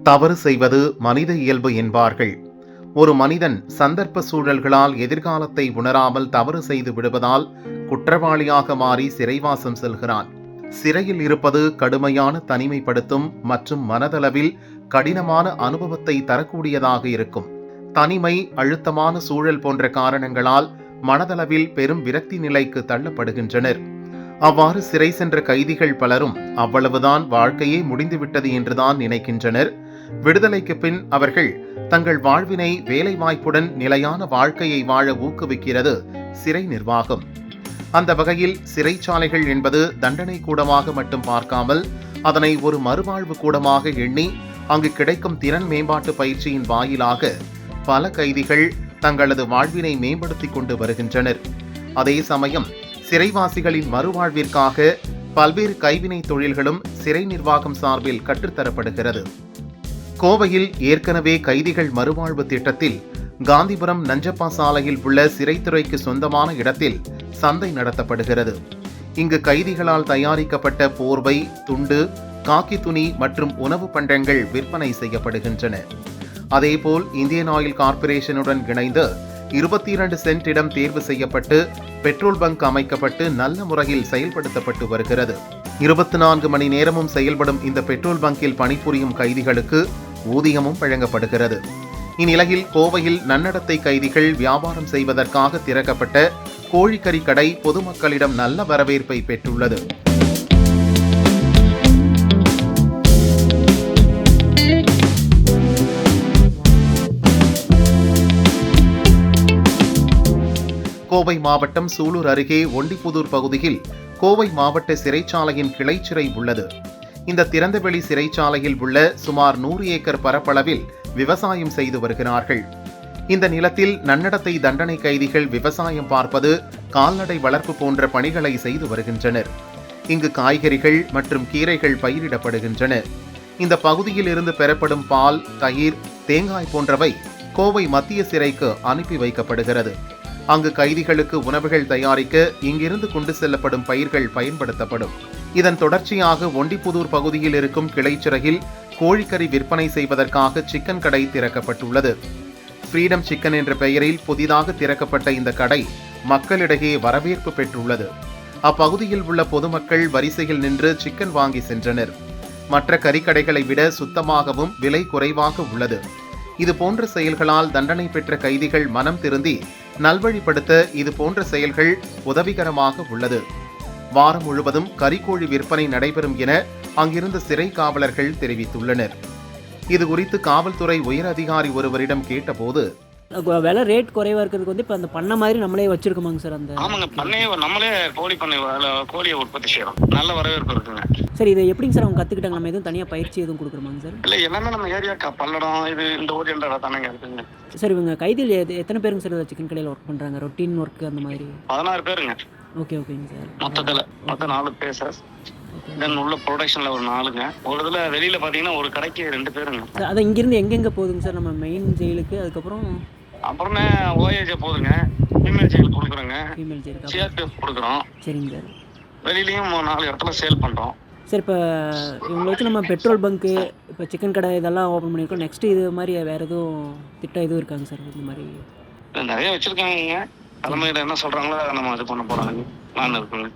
தவறு செய்வது மனித இயல்பு என்பார்கள். ஒரு மனிதன் சந்தர்ப்ப சூழல்களால் எதிர்காலத்தை உணராமல் தவறு செய்து விடுவதால் குற்றவாளியாக மாறி சிறைவாசம் செல்கிறான். சிறையில் இருப்பது கடுமையான தனிமைப்படுத்தும் மற்றும் மனதளவில் கடினமான அனுபவத்தை தரக்கூடியதாக இருக்கும். தனிமை அழுத்தமான சூழல் போன்ற காரணங்களால் மனதளவில் பெரும் விரக்தி நிலைக்கு தள்ளப்படுகின்றனர். அவ்வாறு சிறை சென்ற கைதிகள் பலரும் அவ்வளவுதான் வாழ்க்கையே முடிந்துவிட்டது என்றுதான் நினைக்கின்றனர். விடுதலைக்கு பின் அவர்கள் தங்கள் வாழ்வினை வேலைவாய்ப்புடன் நிலையான வாழ்க்கையை வாழ ஊக்குவிக்கிறது சிறை நிர்வாகம். அந்த வகையில் சிறைச்சாலைகள் என்பது தண்டனை கூடமாக மட்டும் பார்க்காமல் அதனை ஒரு மறுவாழ்வு கூடமாக எண்ணி அங்கு கிடைக்கும் திறன் மேம்பாட்டு பயிற்சியின் வாயிலாக பல கைதிகள் தங்களது வாழ்வினை மேம்படுத்திக் கொண்டு வருகின்றனர். அதே சமயம் சிறைவாசிகளின் மறுவாழ்விற்காக பல்வேறு கைவினை தொழில்களும் சிறை நிர்வாகம் சார்பில் கற்றுத்தரப்படுகிறது. கோவையில் ஏற்கனவே கைதிகள் மறுவாழ்வு திட்டத்தில் காந்திபுரம் நஞ்சப்பா சாலையில் உள்ள சிறைத்துறைக்கு சொந்தமான இடத்தில் சந்தை நடத்தப்படுகிறது. இங்கு கைதிகளால் தயாரிக்கப்பட்ட போர்வை துண்டு காக்கி துணி மற்றும் உணவு பண்டங்கள் விற்பனை செய்யப்படுகின்றன. அதேபோல் இந்தியன் ஆயில் கார்ப்பரேஷனுடன் இணைந்து இருபத்தி இரண்டு சென்ட் இடம் தேர்வு செய்யப்பட்டு பெட்ரோல் பங்க் அமைக்கப்பட்டு நல்ல முறையில் செயல்படுத்தப்பட்டு வருகிறது. இருபத்தி நான்கு மணி நேரமும் செயல்படும் இந்த பெட்ரோல் பங்கில் பணிபுரியும் கைதிகளுக்கு ஊதியமும் வழங்கப்படுகிறது. இந்நிலையில் கோவையில் நன்னடத்தை கைதிகள் வியாபாரம் செய்வதற்காக திறக்கப்பட்ட கோழிக்கறி கடை பொதுமக்களிடம் நல்ல வரவேற்பை பெற்றுள்ளது. கோவை மாவட்டம் சூலூர் அருகே ஒண்டிப்புதூர் பகுதியில் கோவை மாவட்ட சிறைச்சாலையின் கிளைச்சிறை உள்ளது. இந்த திறந்தவெளி சிறைச்சாலையில் உள்ள சுமார் நூறு ஏக்கர் பரப்பளவில் விவசாயம் செய்து வருகிறார்கள். இந்த நிலத்தில் நன்னடத்தை தண்டனை கைதிகள் விவசாயம் பார்ப்பது கால்நடை வளர்ப்பு போன்ற பணிகளை செய்து வருகின்றனர். இங்கு காய்கறிகள் மற்றும் கீரைகள் பயிரிடப்படுகின்றன. இந்த பகுதியில் இருந்து பெறப்படும் பால் தயிர் தேங்காய் போன்றவை கோவை மத்திய சிறைக்கு அனுப்பி வைக்கப்படுகிறது. அங்கு கைதிகளுக்கு உணவுகள் தயாரிக்க இங்கிருந்து கொண்டு செல்லப்படும் பயிர்கள் பயன்படுத்தப்படும். இதன் தொடர்ச்சியாக ஒண்டிப்புதூர் பகுதியில் இருக்கும் கிளைச்சிறையில் கோழிக்கறி விற்பனை செய்வதற்காக சிக்கன் கடை திறக்கப்பட்டுள்ளது. ஃப்ரீடம் சிக்கன் என்ற பெயரில் புதிதாக திறக்கப்பட்ட இந்த கடை மக்களிடையே வரவேற்பு பெற்றுள்ளது. அப்பகுதியில் உள்ள பொதுமக்கள் வரிசையில் நின்று சிக்கன் வாங்கி சென்றனர். மற்ற கறிக்கடைகளை விட சுத்தமாகவும் விலை குறைவாக உள்ளது. இது போன்ற செயல்களால் தண்டனை பெற்ற கைதிகள் மனம் திருந்தி நல்வழிப்படுத்த இது போன்ற செயல்கள் உதவிகரமாக உள்ளது. வாரம் முழுவதும் கறிக்கோழி விற்பனை நடைபெறும் என அங்கிருந்த சிறை காவலர்கள் தெரிவித்துள்ளனர். இது குறித்து காவல்துறை உயர் அதிகாரி ஒருவரிடம் கேட்டபோது விலை ரேட் குறைவாக இருக்கிறதுக்கு வந்து இப்போ அந்த பண்ணை மாதிரி நம்மளே வச்சிருக்கோமாங்க சார் அந்த ஆமாங்க பண்ணையே நம்மளே கோழி பண்ணை கோழியை உற்பத்தி செய்யறோம். நல்ல வரவேற்பு இருக்குங்க. சார் இதை எப்படிங்க சார் அவங்க கற்றுக்கிட்டாங்க நம்ம எதுவும் தனியாக பயிற்சி எதுவும் கொடுக்குறோமாங்க சார்? இல்ல எல்லாமே நம்ம ஏரியா பல்லடம் இது இந்த ஊர் என்ற தானங்க இருக்குங்க. சார் இவங்க கைதியில் எது எத்தனை பேருங்க சார் சிக்கன் கடையில் ஒர்க் பண்ணுறாங்க ரொட்டீன் ஒர்க் அந்த மாதிரி? பதினாறு பேருங்க. ஓகே ஓகேங்க சார் மொத்தத்துல மொத்தம் நாலு பேர் சார் தென் உள்ள ப்ரொடக்ஷன்ல ஒரு நாலுங்க. ஒரு இதுல வெளியில பாத்தீங்கன்னா ஒரு கடைக்கு ரெண்டு பேருங்க. சார் அதை இங்கேருந்து எங்கெங்கே போகுதுங்க சார் நம்ம மெயின் ஜெயிலுக்கு அதுக்கப்புறம் அப்புறமே ஓஏஜே போதுங்க. ஃபீமேல் ஜெயில் கொடுக்குறோங்க. ஃபீமேல் ஜெயிலுக்கு சிஆர்பிஎஃப் கொடுக்குறோம். சரிங்க சார் வெளியிலயும் நாலு இடத்துல சேல் பண்றோம். சார் இப்போ இவங்களை வச்சு நம்ம பெட்ரோல் பங்க்கு இப்போ சிக்கன் கடை இதெல்லாம் ஓப்பன் பண்ணியிருக்கோம். நெக்ஸ்ட்டு இது மாதிரி வேறு எதுவும் திட்டம் எதுவும் இருக்காங்க சார் இந்த மாதிரி? நிறைய வச்சிருக்காங்க தலைமையில என்ன சொல்றாங்களோ அதை நம்ம இது பண்ண போறாங்க. நான் இருக்குங்க